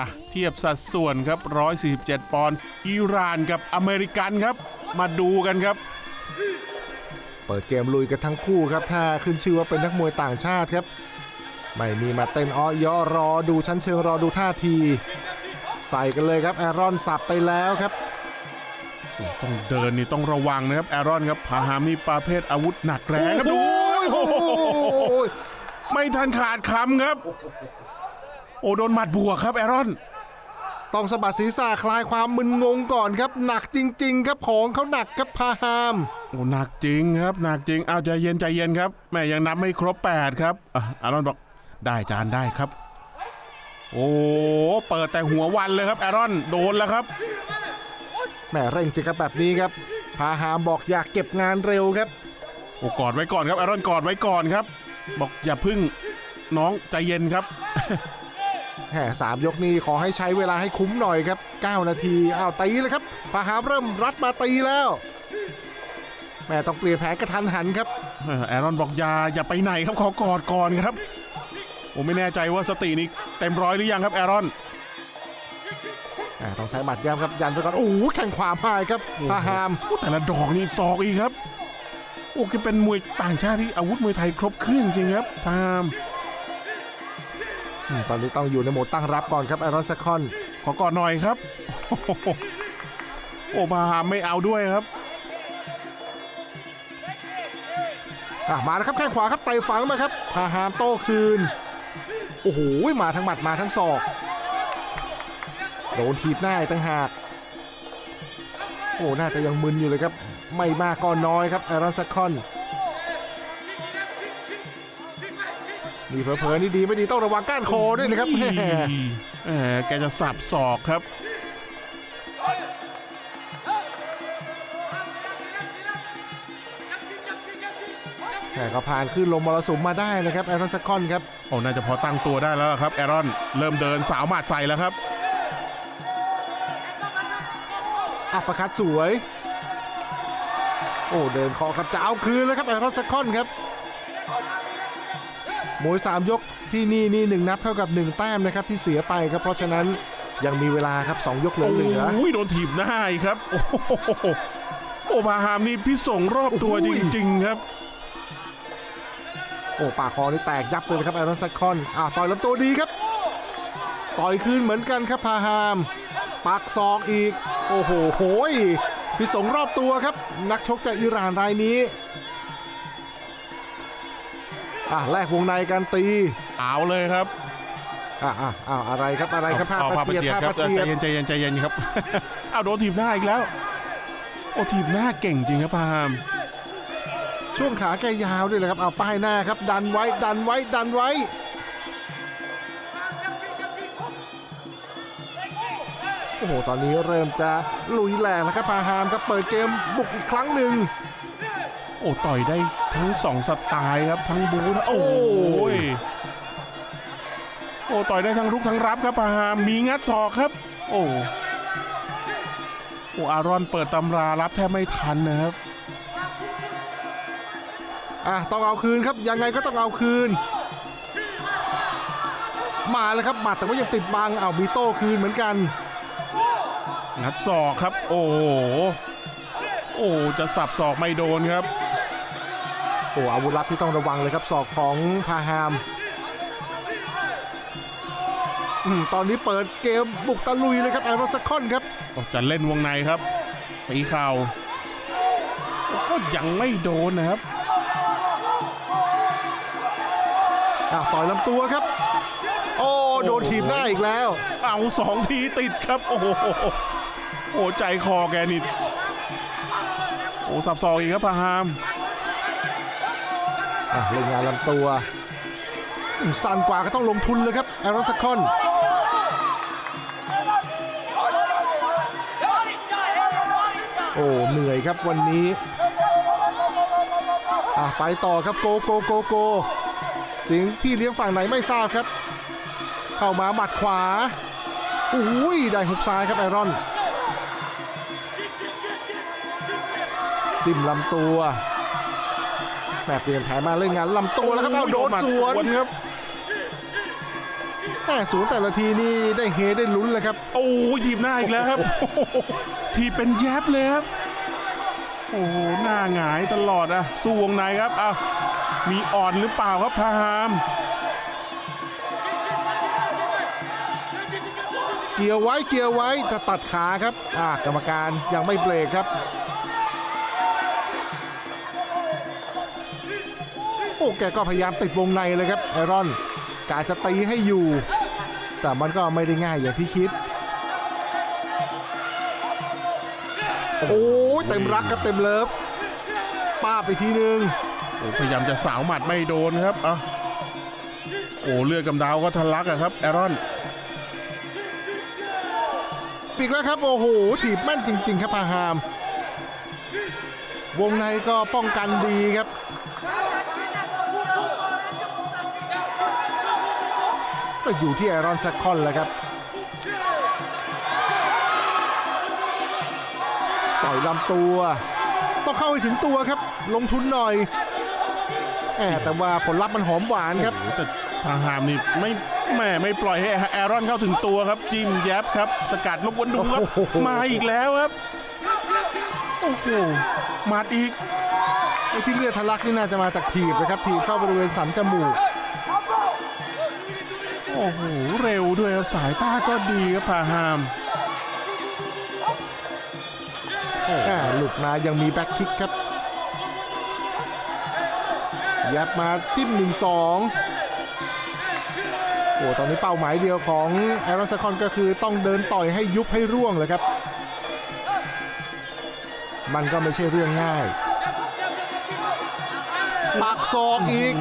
อะเทียบสัดส่วนครับ 147 ปอนด์อิหร่านกับอเมริกันครับ มาดูกันครับ เปิดเกมลุยกันทั้งคู่ครับ ถ้าขึ้นชื่อว่าเป็นนักมวยต่างชาติครับ ไม่มีมาเต้นอ้อยอรอดูชั้นเชิงรอดูท่าที ใส่กันเลยครับแอรอนสับไปแล้วครับต้องเดินนี่ต้องระวังนะครับ แอรอนครับพาหามีประเภทอาวุธหนักแรงครับดูโอ้โหไม่ทันขาดคำครับ โอ้โดนหมัดบวกครับแอรอน ต้องสะบัดศีรษะคลายความมึนงงก่อนครับ หนักจริง ๆ ครับของเขาหนักครับพาฮามโอ้หนักจริงครับหนักจริงเอาใจเย็นใจเย็นครับแม่ยังนับไม่ครบ8ครับอะแอรอนบอกได้จานได้ครับ โอ้เปิดแต่หัววันเลยครับแอรอนโดนแล้วครับแหม่เร่งสิครับแบบนี้ครับพาฮามบอกอยากเก็บงานเร็วครับโอ้กอดไว้ก่อนครับแอรอนกอดไว้ก่อนครับ บอกอย่าพึ่งน้องใจเย็นครับ แหมสามยกนี้ขอให้ใช้เวลาให้คุ้มหน่อยครับ 9 นาทีอ้าวตีเลยครับพาหามเริ่มรัดมาตีแล้วแหม่ต้องเปลี่ยนแผนกระทันหันครับเออแอรอนบอกอย่าอย่าไปไหนครับขอกอดก่อนครับผมไม่แน่ใจว่าสตินี้เต็มร้อยหรือยังครับแอรอนแหม่ต้องใช้หมัดย้ำครับยันไปก่อนโอ้โหแข่งขวาพายครับพาหามโอ้แต่ละดอกนี่ตอกอีกครับโอ้แกเป็นมวยต่างชาติที่อาวุธมวยไทยครบเครื่องจริงครับพามอืม ตอนนี้ต้องอยู่ในโหมดตั้งรับก่อนครับไอรอนซัคคอนขอกอดหน่อยครับ โอ้โหามไม่เอาด้วยครับมาแล้วครับแข้งขวาครับเตะฝังมาครับพาหามโต้คืน โอ้โหมาทั้งหมัดมาทั้งศอกโดนทีบหน้าต่างหากโอ้น่าจะยังมึนอยู่เลยครับ ไม่มากก็น้อยครับไอรอนซัคคอน นี่เผลอๆนี่ดีไม่ดีต้องระวังก้านคอด้วยนะครับแหม่แหมแกจะสับศอกครับแต่ก็ผ่านขึ้นลมมรสุมมาได้นะครับไอรอนซัคคอนครับ โอ้น่าจะพอตั้งตัวได้แล้วล่ะครับแอรอนเริ่มเดินสาวหมัดใส่แล้วครับ อัปเปอร์คัดสวย โอ้เดินคอครับจะเอาคืนแล้วครับไอรอนซัคคอนครับ มวยสามยกที่นี่นี่หนึ่งนับเท่ากับหนึ่งแต้มนะครับที่เสียไปครับเพราะฉะนั้นยังมีเวลาครับสองยกเหลือเหลือโอ้ยโดนถีบหน้าอีกครับ โอ้โหโอ้พาหามนี่พี่ส่งรอบตัวจริง ๆ ครับ โอ้ปากคอนี่แตกยับเลยนะครับไอรอนซัคคอนอ่าต่อยลำตัวดีครับ ต่อยคืนเหมือนกันครับพาฮามปักศอกอีก โอ้โหโหยพิสงรอบตัวครับ นักชกจากอิหร่านรายนี้ อะแลกวงในกันตีเอาเลยครับอะอะอะอะไรครับอะไรครับผ้าเอาปะผ้าเจียดเจียดผ้าครับปะเออเจีใจยดเย็นใจเย็นใจเย็นครับเอาโดนถีบหน้าอีกแล้ว โอ้ถีบหน้าเก่งจริงครับพาหามช่วงขาแกยาวด้วยนะครับเอาป้ายหน้าครับ ดันไว้ดันไว้ดันไว้โอ้โห ตอนนี้เริ่มจะลุยแรงแล้วครับพาฮามครับ เปิดเกมบุกอีกครั้งหนึ่งโอ้ต่อยได้ทั้งสองสไตล์ครับทั้งบูทั้งโอ้ยโอ้ต่อยได้ทั้งรุกทั้งรับครับพาหามมีงัดศอกครับ โอ้โอ้อารอนเปิดตำรารับแทบไม่ทันนะครับอะต้องเอาคืนครับยังไงก็ต้องเอาคืน มาแล้วครับหมัดแต่ว่ายังติดบังเอามีโต้คืนเหมือนกันงัดศอกครับ โอ้โหโอ้จะสับศอกไม่โดนครับ โอ้อาวุธลับที่ต้องระวังเลยครับศอกของพาฮามอืมตอนนี้เปิดเกมบุกตะลุยเลยครับไอรอนซัคคอนครับจะเล่นวงในครับตีเข่าก็ยังไม่โดนนะครับอะต่อยลำตัวครับ โอ้โดนถีบหน้าอีกแล้ว เอาสองทีติดครับ โอ้โหโอ้ใจคอแกนี่โอ้สับซอกอีกครับพาหามอะ เล่นงานลำตัวอืมสั่นกว่าก็ต้องลงทุนเลยครับไอรอนซัคคอนโอ้เหนื่อยครับวันนี้อะไปต่อครับโกโกโกโกเสียงพี่เลี้ยงฝั่งไหนไม่ทราบครับ เข้ามาหมัดขวาอุ้ยได้หุกซ้ายครับไอรอน จิ้มลำตัว แม่เปลี่ยนแผนมาเล่นงานลำตัวแล้วครับเอาโดนสวนครับแม่สูงแต่ละทีนี่ได้เฮได้ลุ้นเลยครับ โอ้ยทีบหน้าอีกแล้วครับทีบเป็นแยบเลยครับโอ้โหหน้าหงายตลอดอะสู้วงในครับอ้าวมีอ่อนหรือเปล่าครับพาหาม เกี่ยวไว้เกี่ยวไว้จะตัดขาครับอ่ากรรมการยังไม่เบรกครับ อ้แกก็พยายามติดวงในเลยครับไอรอนกาจะตีให้อยู่ แต่มันก็ไม่ได้ง่ายอย่างที่คิด โอ้ยเต็มรักครับเต็มเลิฟป้าบไปทีนึงโอ้พยายามจะสาวหมัดไม่โดนครับอะโอ้เลือดกำดาวก็ทะลักอะครับแอรอนปีกแล้วครับ โอ้โหถีบแม่นจริง ๆ ครับพาฮาม วงในก็ป้องกันดีครับ ก็อยู่ที่ไอรอนแซคคอนแหละครับต่อยลำตัว ต้องเข้าให้ถึงตัวครับ ลงทุนหน่อยแหมแต่ว่าผลลัพธ์มันหอมหวานครับโอ้โหแต่ทางหามนี่ไม่แหม่ไม่ปล่อยให้แอรอนเข้าถึงตัวครับ จิ้มแยบครับ สกัดลูกวนดูครับโอ้โหมาอีกแล้วครับโอ้โหมาดอีกไอ้ที่เลือดทะลักนี่น่าจะมาจากถีบนะครับถีบเข้าบริเวณสันจมูก โอ้โหเร็วด้วยครับสายตาก็ดีครับพาหามโอ้อ่าหลุดมายังมีแบ็คคิกครับ ยับมาจิ้มหนึ่งสองโอ้ตอนนี้เป้าหมายเดียวของแอรอนซคอนก็คือต้องเดินต่อยให้ยุบให้ร่วงเลยครับ มันก็ไม่ใช่เรื่องง่ายปากศอกอีก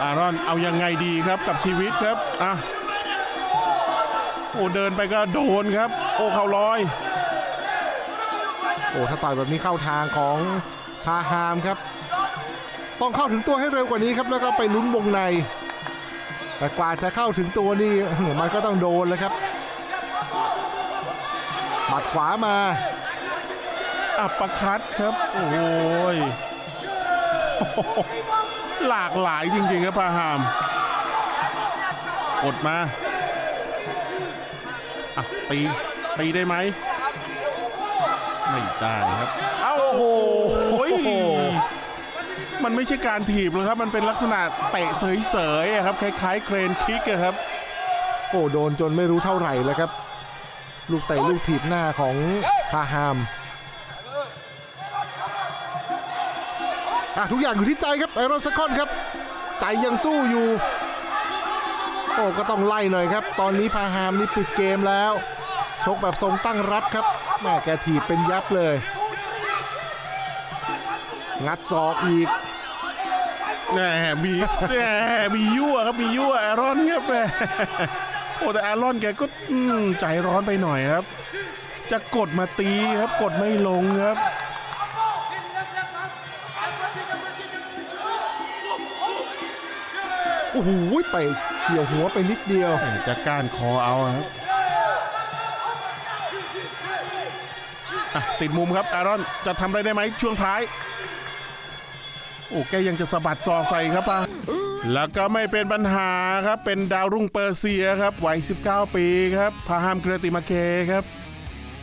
อ้อารอนเอายังไงดีครับกับชีวิตครับอะโอ้เดินไปก็โดนครับ โอ้เขาลอย โอ้ถ้าต่อยแบบนี้เข้าทางของพาฮามครับ ต้องเข้าถึงตัวให้เร็วกว่านี้ครับ แล้วก็ไปลุ้นวงใน แต่กว่าจะเข้าถึงตัวนี่มันก็ต้องโดนแล้วครับหมัดขวามา อัปเปอร์คัดครับ โอ้ยโอ้โหหลากหลายจริงๆครับพาหาม กดมาอะตีตีได้ไหมไม่ได้ครับ เอ้าโอ้โหมันไม่ใช่การถีบแล้วครับ มันเป็นลักษณะเตะเสยๆอะครับคล้ายๆ เครนคิกอะครับ โอ้โดนจนไม่รู้เท่าไหร่แล้วครับ ลูกเตะลูกถีบหน้าของพาฮาม อะทุกอย่างอยู่ที่ใจครับไอรอนสคอนครับ ใจยังสู้อยู่ โอ้ก็ต้องไล่หน่อยครับ ตอนนี้พาฮามนี่ปิดเกมแล้ว ชกแบบทรงตั้งรับครับแม่แกถีบเป็นยับเลย งัดศอกอีกแหมมีแหมมียั่วครับมียั่วแอรอนครับแหมโอ้แต่แอรอนแกก็ใจร้อนไปหน่อยครับ จะกดมาตีครับกดไม่ลงครับ อ้โหเตะเฉียวหัวไปนิดเดียว จะก้านคอเอาครับติดมุมครับแอรอนจะทำอะไรได้ไหมช่วงท้าย โอ้แกยังจะสะบัดศอกใส่ครับปะแล้วก็ไม่เป็นปัญหาครับเป็นดาวรุ่งเปอร์เซียครับวัย 19 ปีครับพาฮามเกรติมาเคครับ